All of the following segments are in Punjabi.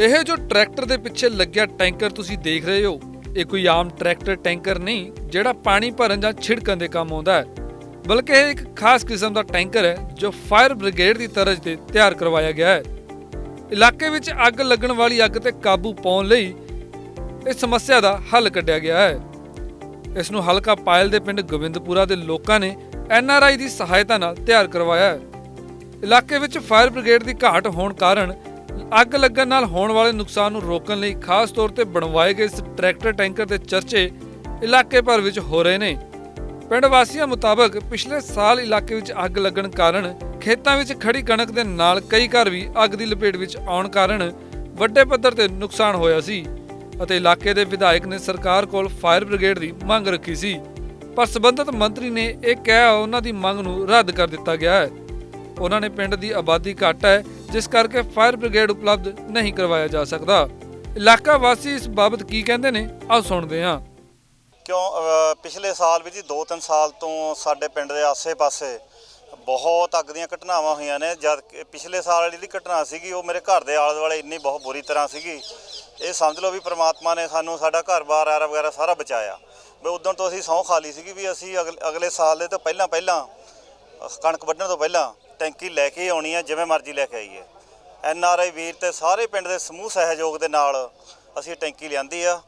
ਇਹ ਜੋ ਟਰੈਕਟਰ ਦੇ ਪਿੱਛੇ ਲੱਗਿਆ ਟੈਂਕਰ ਤੁਸੀਂ ਦੇਖ ਰਹੇ ਹੋ, ਇਹ ਕੋਈ ਆਮ ਟਰੈਕਟਰ ਟੈਂਕਰ ਨਹੀਂ, ਜਿਹੜਾ ਪਾਣੀ ਭਰਨ ਜਾਂ ਛਿੜਕਣ ਦੇ ਕੰਮ ਆਉਂਦਾ ਹੈ। ਬਲਕਿ ਇਹ ਇੱਕ ਖਾਸ ਕਿਸਮ ਦਾ ਟੈਂਕਰ ਹੈ, ਜੋ ਫਾਇਰ ਬ੍ਰਿਗੇਡ ਦੀ ਤਰਜ਼ ਤੇ ਤਿਆਰ ਕਰਵਾਇਆ ਗਿਆ ਹੈ। ਇਲਾਕੇ ਵਿੱਚ ਅੱਗ ਲੱਗਣ ਵਾਲੀ ਅੱਗ ਤੇ ਕਾਬੂ ਪਾਉਣ ਲਈ ਇਸ ਸਮੱਸਿਆ ਦਾ ਹੱਲ ਕੱਢਿਆ ਗਿਆ ਹੈ। ਇਸ ਨੂੰ ਹਲਕਾ ਪਾਇਲ ਦੇ ਪਿੰਡ ਗੋਬਿੰਦਪੁਰਾ ਦੇ ਲੋਕਾਂ ਨੇ ਐਨਆਰਆਈ ਦੀ ਸਹਾਇਤਾ ਨਾਲ ਤਿਆਰ ਕਰਵਾਇਆ ਹੈ। ਇਲਾਕੇ ਵਿੱਚ ਫਾਇਰ ਬ੍ਰਿਗੇਡ ਦੀ ਘਾਟ ਹੋਣ ਕਾਰਨ ਅੱਗ ਲੱਗਣ ਨਾਲ ਹੋਣ ਵਾਲੇ ਨੁਕਸਾਨ ਨੂੰ ਰੋਕਣ ਲਈ ਖਾਸ ਤੌਰ ਤੇ ਬਣਵਾਏ ਗਏ ਇਸ ਟਰੈਕਟਰ ਟੈਂਕਰ ਦੇ ਚਰਚੇ ਇਲਾਕੇ ਭਰ ਵਿੱਚ ਹੋ ਰਹੇ ਨੇ। ਪਿੰਡ ਵਾਸੀਆਂ ਮੁਤਾਬਕ ਪਿਛਲੇ ਸਾਲ ਇਲਾਕੇ ਵਿੱਚ ਅੱਗ ਲੱਗਣ ਕਾਰਨ ਖੇਤਾਂ ਵਿੱਚ ਖੜੀ ਕਣਕ ਦੇ ਨਾਲ ਕਈ ਘਰ ਵੀ ਅੱਗ ਦੀ ਲਪੇਟ ਵਿੱਚ ਆਉਣ ਕਾਰਨ ਵੱਡੇ ਪੱਧਰ ਤੇ ਨੁਕਸਾਨ ਹੋਇਆ ਸੀ ਅਤੇ ਇਲਾਕੇ ਦੇ ਵਿਧਾਇਕ ਨੇ ਸਰਕਾਰ ਕੋਲ ਫਾਇਰ ਬ੍ਰਿਗੇਡ ਦੀ ਮੰਗ ਰੱਖੀ ਸੀ। ਪਰ ਸਬੰਧਤ ਮੰਤਰੀ ਨੇ ਇਹ ਕਹਿ, ਉਹਨਾਂ ਦੀ ਮੰਗ ਨੂੰ ਰੱਦ ਕਰ ਦਿੱਤਾ ਗਿਆ ਹੈ। ਉਹਨਾਂ ਨੇ ਪਿੰਡ ਦੀ ਆਬਾਦੀ ਘੱਟ ਹੈ ਜਿਸ ਕਰਕੇ ਫਾਇਰ ਬ੍ਰਿਗੇਡ ਉਪਲਬਧ ਨਹੀਂ ਕਰਵਾਇਆ ਜਾ ਸਕਦਾ। ਇਲਾਕਾ ਵਾਸੀ ਇਸ ਬਾਬਤ ਕੀ ਕਹਿੰਦੇ ਨੇ, ਆਓ ਸੁਣਦੇ ਹਾਂ। ਕਿਉਂ ਪਿਛਲੇ ਸਾਲ ਵੀ ਜੀ 2-3 ਸਾਲ ਤੋਂ ਸਾਡੇ ਪਿੰਡ ਦੇ ਆਸੇ-ਪਾਸੇ ਬਹੁਤ ਅੱਗ ਦੀਆਂ ਘਟਨਾਵਾਂ ਹੋਈਆਂ ਨੇ। ਜਦ ਪਿਛਲੇ ਸਾਲ ਵਾਲੀ ਜਿਹੜੀ ਘਟਨਾ ਸੀਗੀ, ਉਹ ਮੇਰੇ ਘਰ ਦੇ ਆਲੇ ਦੁਆਲੇ ਇੰਨੀ ਬਹੁਤ ਬੁਰੀ ਤਰ੍ਹਾਂ ਸੀਗੀ। ਇਹ ਸਮਝ ਲਓ ਵੀ ਪ੍ਰਮਾਤਮਾ ਨੇ ਸਾਨੂੰ, ਸਾਡਾ ਘਰ-ਬਾਰ ਆਰਾ ਵਗੈਰਾ ਸਾਰਾ ਬਚਾਇਆ। ਵੀ ਉਦੋਂ ਤੋਂ ਅਸੀਂ ਸਹੁੰ ਖਾ ਲਈ ਸੀਗੀ ਵੀ ਅਸੀਂ ਅਗਲ- ਅਗਲੇ ਸਾਲ ਦੇ ਤੋਂ ਪਹਿਲਾਂ ਪਹਿਲਾਂ ਕਣਕ ਵੱਢਣ ਤੋਂ ਪਹਿਲਾਂ ਟੈਂਕੀ ਲੈ ਕੇ ਆਉਣੀ ਹੈ ਜਿਵੇਂ ਮਰਜ਼ੀ ਲੈ ਕੇ ਆਈਏ। ਐਨ ਆਰ ਆਈ ਵੀਰ ਤੇ ਸਾਰੇ ਪਿੰਡ ਦੇ ਸਮੂਹ ਸਹਿਯੋਗ ਦੇ ਨਾਲ ਅਸੀਂ ਟੈਂਕੀ ਲਿਆਂਦੀ ਆ।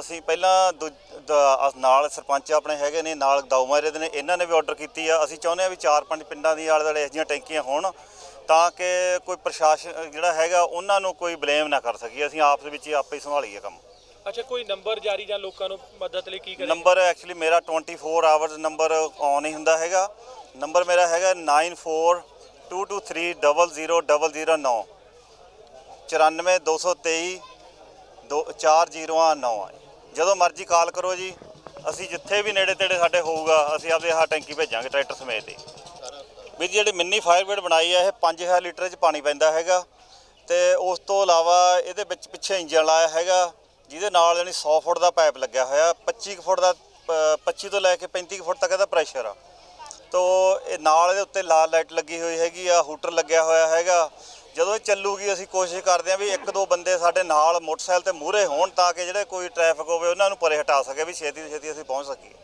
ਅਸੀਂ ਪਹਿਲਾਂ ਦੂ- ਦ- ਨਾਲ ਸਰਪੰਚ ਆਪਣੇ ਹੈਗੇ ਨੇ ਨਾਲ ਦਾਊ ਮਾਰੇ ਦੇ ਨੇ ਇਹਨਾਂ ਨੇ ਵੀ ਆਰਡਰ ਕੀਤੀ ਆ। ਅਸੀਂ ਚਾਹੁੰਦੇ ਆ ਵੀ ਚਾਰ ਪੰਜ ਪਿੰਡਾਂ ਦੀ ਆਲੇ ਦੁਆਲੇ ਇਹੋ ਜਿਹੀਆਂ ਟੈਂਕੀਆਂ ਹੋਣ ਤਾਂ ਕਿ ਕੋਈ ਪ੍ਰਸ਼ਾਸਨ ਜਿਹੜਾ ਹੈਗਾ ਉਹਨਾਂ ਨੂੰ ਕੋਈ ਬਲੇਮ ਨਾ ਕਰ ਸਕੀਏ। ਅਸੀਂ ਆਪਸ ਵਿੱਚ ਹੀ ਆਪੇ ਹੀ ਸੰਭਾਲੀਏ ਕੰਮ। ਅੱਛਾ ਕੋਈ ਨੰਬਰ ਜਾਰੀ ਜਾਂ ਲੋਕਾਂ ਨੂੰ ਮਦਦ ਲਈ ਕੀ ਕਰੇ ਨੰਬਰ ਐਕਚੁਅਲੀ ਮੇਰਾ 24 ਆਵਰਸ ਨੰਬਰ ਆਨ ਹੀ ਹੁੰਦਾ ਹੈਗਾ। ਨੰਬਰ ਮੇਰਾ ਹੈਗਾ 9422300009 94223 4009 ਜਦੋਂ ਮਰਜ਼ੀ ਕਾਲ ਕਰੋ ਜੀ ਅਸੀਂ ਜਿੱਥੇ ਵੀ ਨੇੜੇ ਤੇੜੇ ਸਾਡੇ ਹੋਊਗਾ ਅਸੀਂ ਆਪਦੇ ਆਹ ਟੈਂਕੀ ਭੇਜਾਂਗੇ ਟਰੈਕਟਰ ਸਮੇਤ ਹੀ। ਵੀ ਜਿਹੜੀ ਮਿੰਨੀ ਫਾਇਰ ਬ੍ਰਿਗੇਡ ਬਣਾਈ ਹੈ ਇਹ 5000 ਲੀਟਰ ਚ ਪਾਣੀ ਪੈਂਦਾ ਹੈਗਾ। ਤੇ ਉਸ ਤੋਂ ਇਲਾਵਾ ਇਹਦੇ ਵਿੱਚ ਪਿੱਛੇ ਇੰਜਨ ਲਾਇਆ ਹੈਗਾ ਜਿਹਦੇ ਨਾਲ ਯਾਨੀ 100 ਫੁੱਟ ਦਾ ਪਾਈਪ ਲੱਗਿਆ ਹੋਇਆ 25 ਕੁ ਫੁੱਟ ਦਾ ਅ, 25 ਤੋਂ ਲੈ ਕੇ 35 ਕੁ ਫੁੱਟ ਤੱਕ ਇਹਦਾ ਪ੍ਰੈਸ਼ਰ ਆ। ਤੋ ਇਹ ਨਾਲ ਇਹਦੇ ਉੱਤੇ ਲਾਲ ਲਾਈਟ ਲੱਗੀ ਹੋਈ ਹੈਗੀ ਆ ਹੂਟਰ ਲੱਗਿਆ ਹੋਇਆ ਹੈਗਾ। ਜਦੋਂ ਇਹ ਚੱਲੂਗੀ ਅਸੀਂ ਕੋਸ਼ਿਸ਼ ਕਰਦੇ ਹਾਂ ਵੀ ਇੱਕ ਦੋ ਬੰਦੇ ਸਾਡੇ ਨਾਲ ਮੋਟਰਸਾਈਕਲ ਤੇ ਮੂਹਰੇ ਹੋਣ ਤਾਂ ਕਿ ਜਿਹੜੇ ਕੋਈ ਟ੍ਰੈਫਿਕ ਹੋਵੇ ਉਹਨਾਂ ਨੂੰ ਪਰੇ ਹਟਾ ਸਕੇ ਵੀ ਛੇਤੀ ਤੋਂ ਛੇਤੀ ਅਸੀਂ ਪਹੁੰਚ ਸਕੀਏ।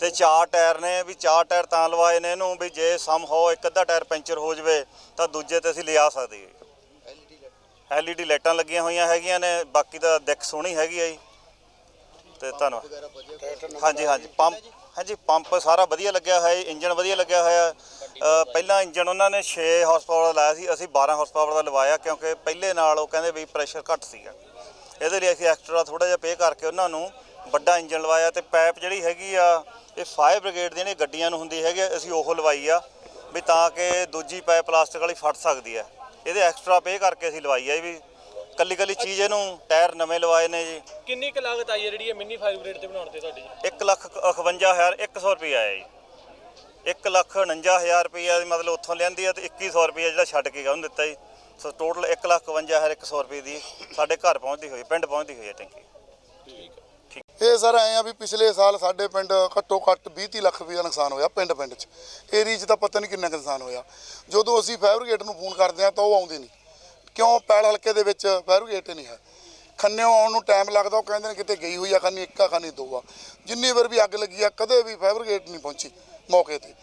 ਤੇ ਚਾਰ ਟਾਇਰ ਨੇ ਵੀ ਚਾਰ ਟਾਇਰ ਤਾਂ ਲਵਾਏ ਨੇ ਇਹਨੂੰ ਵੀ ਜੇ ਸਮ ਹੋ ਇੱਕ ਅੱਧਾ ਟਾਇਰ ਪੈਂਚਰ ਹੋ ਜਵੇ ਤਾਂ ਦੂਜੇ ਤੇ ਅਸੀਂ ਲਿਆ ਸਕਦੇ ਐਲਈਡੀ ਲਾਈਟਾਂ ਲੱਗੀਆਂ ਹੋਈਆਂ ਹੈਗੀਆਂ ਨੇ ਬਾਕੀ ਤਾਂ ਦਿੱਖ ਸੋਹਣੀ ਹੈਗੀ ਆ ਜੀ। ਤੇ ਧੰਨਵਾਦ। ਹਾਂਜੀ ਹਾਂਜੀ, ਪੰਪ ਹਾਂਜੀ, ਪੰਪ ਸਾਰਾ ਵਧੀਆ ਲੱਗਿਆ ਹੋਇਆ ਇੰਜਨ ਵਧੀਆ ਲੱਗਿਆ ਹੋਇਆ। ਪਹਿਲਾਂ ਇੰਜਨ ਉਹਨਾਂ ਨੇ 6 ਹਾਰਸ ਪਾਵਰ ਦਾ ਲਾਇਆ ਸੀ, ਅਸੀਂ 12 ਹਾਰਸ ਪਾਵਰ ਦਾ ਲਵਾਇਆ ਕਿਉਂਕਿ ਪਹਿਲੇ ਨਾਲ ਉਹ ਕਹਿੰਦੇ ਵੀ ਪ੍ਰੈਸ਼ਰ ਘੱਟ ਸੀਗਾ। ਇਹਦੇ ਲਈ ਅਸੀਂ ਐਕਸਟਰਾ ਥੋੜਾ ਜਿਹਾ ਪੇ ਕਰਕੇ ਉਹਨਾਂ ਨੂੰ ਵੱਡਾ ਇੰਜਨ ਲਵਾਇਆ ਤੇ ਪਾਈਪ ਜਿਹੜੀ ਹੈਗੀ ਆ, ਇਹ ਫਾਇਰ ਬ੍ਰਿਗੇਡ ਦੀਆਂ ਜਿਹੜੀਆਂ ਗੱਡੀਆਂ ਨੂੰ ਹੁੰਦੀ ਹੈਗੀ ਅਸੀਂ ਉਹ ਲਵਾਈ ਆ ਵੀ ਤਾਂ ਕਿ ਦੂਜੀ ਪਾਈਪ ਪਲਾਸਟਿਕ ਵਾਲੀ ਫਟ ਸਕਦੀ ਹੈ ਇਹਦੇ ਐਕਸਟਰਾ ਪੇ ਕਰਕੇ ਅਸੀਂ ਲਵਾਈ ਆ ਇਹ ਵੀ ਕੱਲੀ ਕੱਲੀ ਚੀਜ਼ ਇਹਨੂੰ ਟਾਇਰ ਨਵੇਂ ਲਵਾਏ ਨੇ ਜੀ। ਕਿੰਨੀ ਕੁ ਲਾਗਤ ਆਈ ਹੈ ਜਿਹੜੀ ਇਹ ਮਿੰਨੀ ਫਾਇਰ ਬ੍ਰਿਗੇਡ ਤੇ ਬਣਾਉਣ ਤੇ ਤੁਹਾਡੀ? ਜੀ 1 ਲੱਖ 51100 ਰੁਪਏ ਆਇਆ ਜੀ। 1 ਲੱਖ 49000 ਰੁਪਏ ਮਤਲਬ ਉੱਥੋਂ ਲਿਆਂਦੀ ਆ ਤੇ 2100 ਰੁਪਏ ਜਿਹੜਾ ਛੱਡ ਕੇ ਗਿਆ ਉਹਨੂੰ ਦਿੱਤਾ ਜੀ। ਸੋ ਟੋਟਲ 1 ਲੱਖ 51100 ਰੁਪਏ ਦੀ ਸਾਡੇ ਘਰ ਪਹੁੰਚਦੀ ਹੋਈ ਪਿੰਡ ਪਹੁੰਚਦੀ ਹੋਈ ਹੈ ਟੈਂਕੀ। ਇਹ ਸਰ ਐਂ ਆ ਵੀ ਪਿਛਲੇ ਸਾਲ ਸਾਡੇ ਪਿੰਡ ਘੱਟੋ ਘੱਟ 20 ਲੱਖ ਰੁਪਏ ਦਾ ਨੁਕਸਾਨ ਹੋਇਆ ਪਿੰਡ ਪਿੰਡ 'ਚ। ਏਰੀਆ 'ਚ ਤਾਂ ਪਤਾ ਨਹੀਂ ਕਿੰਨਾ ਕੁ ਨੁਕਸਾਨ ਹੋਇਆ। ਜਦੋਂ ਅਸੀਂ ਬ੍ਰਿਗੇਡ ਨੂੰ ਫੋਨ ਕਰਦੇ ਆ ਤਾਂ ਉਹ ਆਉਂਦੇ ਨਹੀਂ। ਕਿਉਂ ਪੈਲ ਹਲਕੇ ਦੇ ਵਿੱਚ ਫਾਇਰ ਨਹੀਂ ਹੈ? ਖੰਨਿਓ ਆਉਣ ਨੂੰ ਟਾਈਮ ਲੱਗਦਾ, ਉਹ ਕਹਿੰਦੇ ਨੇ ਕਿਤੇ ਗਈ ਹੋਈ ਆ, ਖੰਨੀ ਇੱਕ ਆ ਖੰਨੀ ਦੋ ਆ। ਜਿੰਨੀ ਵਾਰ ਵੀ ਅੱਗ ਲੱਗੀ ਆ, ਕਦੇ ਵੀ ਫਾਇਰ ਨਹੀਂ ਪਹੁੰਚੀ ਮੌਕੇ ਤੇ।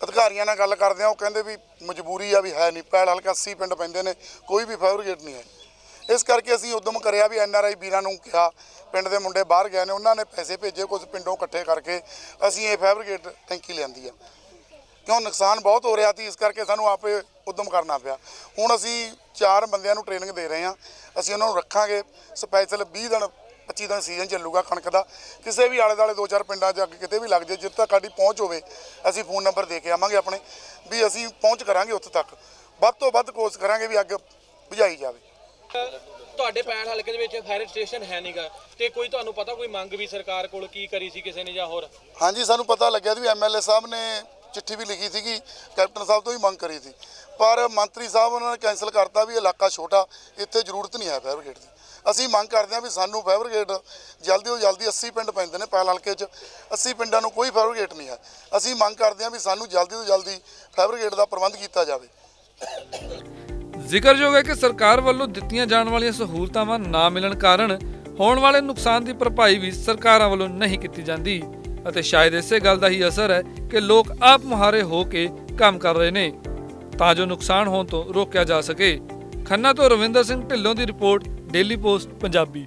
ਅਧਿਕਾਰੀਆਂ ਨਾਲ ਗੱਲ ਕਰਦੇ ਆ, ਉਹ ਕਹਿੰਦੇ ਵੀ ਮਜਬੂਰੀ ਆ ਵੀ ਹੈ ਨਹੀਂ। ਪੈਲ ਹਲਕਾ 80 ਪਿੰਡ ਪੈਂਦੇ ਨੇ, ਕੋਈ ਵੀ ਫਾਇਰ ਨਹੀਂ ਹੈ। ਇਸ ਕਰਕੇ ਅਸੀਂ ਉਦਮ ਕਰਿਆ ਵੀ ਐਨਆਰਆਈ ਵੀਰਾਂ ਨੂੰ ਕਿਹਾ, ਪਿੰਡ ਦੇ ਮੁੰਡੇ ਬਾਹਰ ਗਏ ਨੇ, ਉਹਨਾਂ ਨੇ ਪੈਸੇ ਭੇਜੇ ਕੁਝ ਪਿੰਡੋਂ ਇਕੱਠੇ ਕਰਕੇ, ਅਸੀਂ ਇਹ ਫੈਬਰਿਕੇਟ ਟੈਂਕੀ ਲਿਆਂਦੀ ਆ। ਕਿਉਂ ਨੁਕਸਾਨ ਬਹੁਤ ਹੋ ਰਿਹਾ ਸੀ ਇਸ ਕਰਕੇ ਸਾਨੂੰ ਆਪੇ ਉਦਮ ਕਰਨਾ ਪਿਆ। ਹੁਣ ਅਸੀਂ ਚਾਰ ਬੰਦਿਆਂ ਨੂੰ ਟ੍ਰੇਨਿੰਗ ਦੇ ਰਹੇ ਹਾਂ ਅਸੀਂ ਉਹਨਾਂ ਨੂੰ ਰੱਖਾਂਗੇ। ਸਪੈਸ਼ਲ 20 ਦਿਨ 25 ਦਿਨ ਸੀਜ਼ਨ ਚੱਲੂਗਾ ਕਣਕ ਦਾ। ਕਿਸੇ ਵੀ ਆਲੇ ਦੁਆਲੇ ਦੋ ਚਾਰ ਪਿੰਡਾਂ 'ਚ ਅੱਗ ਕਿਤੇ ਵੀ ਲੱਗ ਜੇ ਜਿੱਥੇ ਤੱਕ ਸਾਡੀ ਪਹੁੰਚ ਹੋਵੇ ਅਸੀਂ ਫੋਨ ਨੰਬਰ ਦੇ ਕੇ ਆਵਾਂਗੇ ਆਪਣੇ ਵੀ ਅਸੀਂ ਪਹੁੰਚ ਕਰਾਂਗੇ ਉੱਥੇ ਤੱਕ। ਵੱਧ ਤੋਂ ਵੱਧ ਕੋਸ਼ਿਸ਼ ਕਰਾਂਗੇ ਵੀ ਅੱਗ ਬੁਝਾਈ ਜਾਵੇ। ਤੁਹਾਡੇ ਪੈਣ ਹਲਕੇ ਦੇ ਵਿੱਚ ਫਾਇਰ ਸਟੇਸ਼ਨ ਹੈ ਨਹੀਂਗਾ ਤੇ ਕੋਈ ਤੁਹਾਨੂੰ ਪਤਾ ਕੋਈ ਮੰਗ ਵੀ ਸਰਕਾਰ ਕੋਲ ਕੀ ਕਰੀ ਸੀ ਕਿਸੇ ਨੇ ਜਾਂ ਹੋਰ? ਹਾਂਜੀ ਸਾਨੂੰ ਪਤਾ ਲੱਗਿਆ ਵੀ ਐਮਐਲਏ ਸਾਹਿਬ ਨੇ ਚਿੱਠੀ ਵੀ ਲਿਖੀ ਸੀਗੀ, ਕੈਪਟਨ ਸਾਹਿਬ ਤੋਂ ਵੀ ਮੰਗ ਕਰੀ ਸੀ। ਪਰ ਮੰਤਰੀ ਸਾਹਿਬ ਉਹਨਾਂ ਨੇ ਕੈਨਸਲ ਕਰਤਾ ਵੀ ਇਲਾਕਾ ਛੋਟਾ, ਇੱਥੇ ਜ਼ਰੂਰਤ ਨਹੀਂ ਹੈ ਫਾਇਰ ਬ੍ਰਿਗੇਡ ਦੀ। ਅਸੀਂ ਮੰਗ ਕਰਦੇ ਹਾਂ ਵੀ ਸਾਨੂੰ ਫਾਇਰ ਬ੍ਰਿਗੇਡ ਜਲਦੀ ਤੋਂ ਜਲਦੀ 80 ਪਿੰਡ ਪੈਂਦੇ ਨੇ ਪੈਲ ਹਲਕੇ 'ਚ 80 ਪਿੰਡਾਂ ਨੂੰ ਕੋਈ ਫਾਇਰ ਬ੍ਰਿਗੇਡ ਨਹੀਂ ਹੈ। ਅਸੀਂ ਮੰਗ ਕਰਦੇ ਹਾਂ ਵੀ ਸਾਨੂੰ ਜਲਦੀ ਤੋਂ ਜਲਦੀ ਫਾਇਰ ਬ੍ਰਿਗੇਡ ਦਾ ਪ੍ਰਬੰਧ ਕੀਤਾ ਜਾਵੇ। ਜ਼ਿਕਰਯੋਗ ਹੈ ਕਿ ਸਰਕਾਰ ਵੱਲੋਂ ਦਿੱਤੀਆਂ ਜਾਣ ਵਾਲੀਆਂ ਸਹੂਲਤਾਵਾਂ ਨਾ ਮਿਲਣ ਕਾਰਨ ਹੋਣ ਵਾਲੇ ਨੁਕਸਾਨ ਦੀ ਭਰਪਾਈ ਵੀ ਸਰਕਾਰਾਂ ਵੱਲੋਂ ਨਹੀਂ ਕੀਤੀ ਜਾਂਦੀ। ਅਤੇ ਸ਼ਾਇਦ ਇਸੇ ਗੱਲ ਦਾ ਹੀ ਅਸਰ ਹੈ ਕਿ ਲੋਕ ਆਪ ਮੁਹਾਰੇ ਹੋ ਕੇ ਕੰਮ ਕਰ ਰਹੇ ਨੇ, ਤਾਂ ਜੋ ਨੁਕਸਾਨ ਹੋਣ ਤੋਂ ਰੋਕਿਆ ਜਾ ਸਕੇ। ਖੰਨਾ ਤੋਂ ਰਵਿੰਦਰ ਸਿੰਘ ਢਿੱਲੋਂ ਦੀ report, daily post, Punjabi.